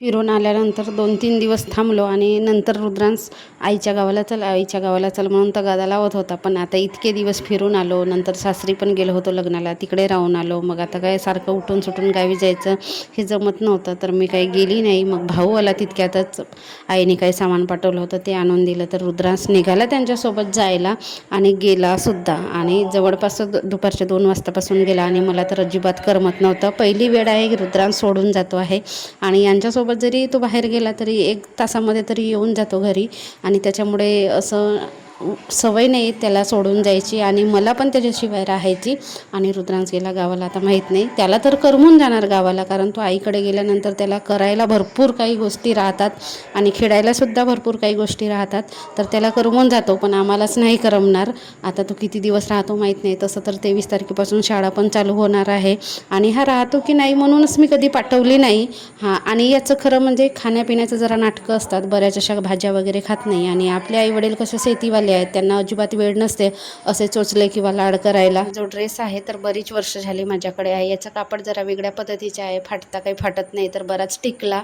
फिरून आल्यानंतर दोन तीन दिवस थांबलो आणि नंतर रुद्रांस आईच्या गावाला चल आईच्या गावाला चल म्हणून तर गादा लावत होता. पण आता इतके दिवस फिरून आलो नंतर सासरी पण गेलो होतो लग्नाला तिकडे राहून आलो. मग आता काय सारखं उठून सुटून गावी जायचं हे जमत नव्हतं तर मी काही गेली नाही. मग भाऊ आला तितक्यातच आईने काही सामान पाठवलं होतं ते आणून दिलं. तर रुद्रांस निघाला त्यांच्यासोबत जायला आणि गेलासुद्धा आणि जवळपास दु- दुपारच्या दोन वाजतापासून गेला आणि मला तर अजिबात करमत नव्हतं. पहिली वेळ आहे की रुद्रांश सोडून जातो आहे आणि यांच्यासोबत जरी तो बाहेर गेला तरी एक तासामध्ये तरी येऊन जातो घरी. आणि त्याच्यामुळे असं सवय नाही त्याला सोडून जायची आणि मला पण त्याच्याशिवाय राहायची. आणि रुद्रांश गेला गावाला आता माहीत नाही. त्याला तर करमून जाणार गावाला कारण तो आईकडे गेल्यानंतर त्याला करायला भरपूर काही गोष्टी राहतात आणि खेळायलासुद्धा भरपूर काही गोष्टी राहतात. तर त्याला करमून जातो पण आम्हालाच नाही करमणार. आता तो किती दिवस राहतो माहीत नाही. तसं तर तेवीस तारखेपासून शाळा पण चालू होणार आहे. आणि हा राहतो की नाही म्हणूनच मी कधी पाठवली नाही. हां आणि याचं खरं म्हणजे खाण्यापिण्याचं जरा नाटकं असतात. बऱ्याच अशा भाज्या वगैरे खात नाही. आणि आपले आईवडील कसे शेतीवाले आहेत. त्यांना अजिबात वेळ नसते असे चोचले किंवा लाड करायला. जो ड्रेस आहे तर बरीच वर्ष झाली माझ्याकडे आहे. याचं कापड जरा वेगळ्या पद्धतीचे आहे. फाटता काही फाटत नाही तर बराच टिकला.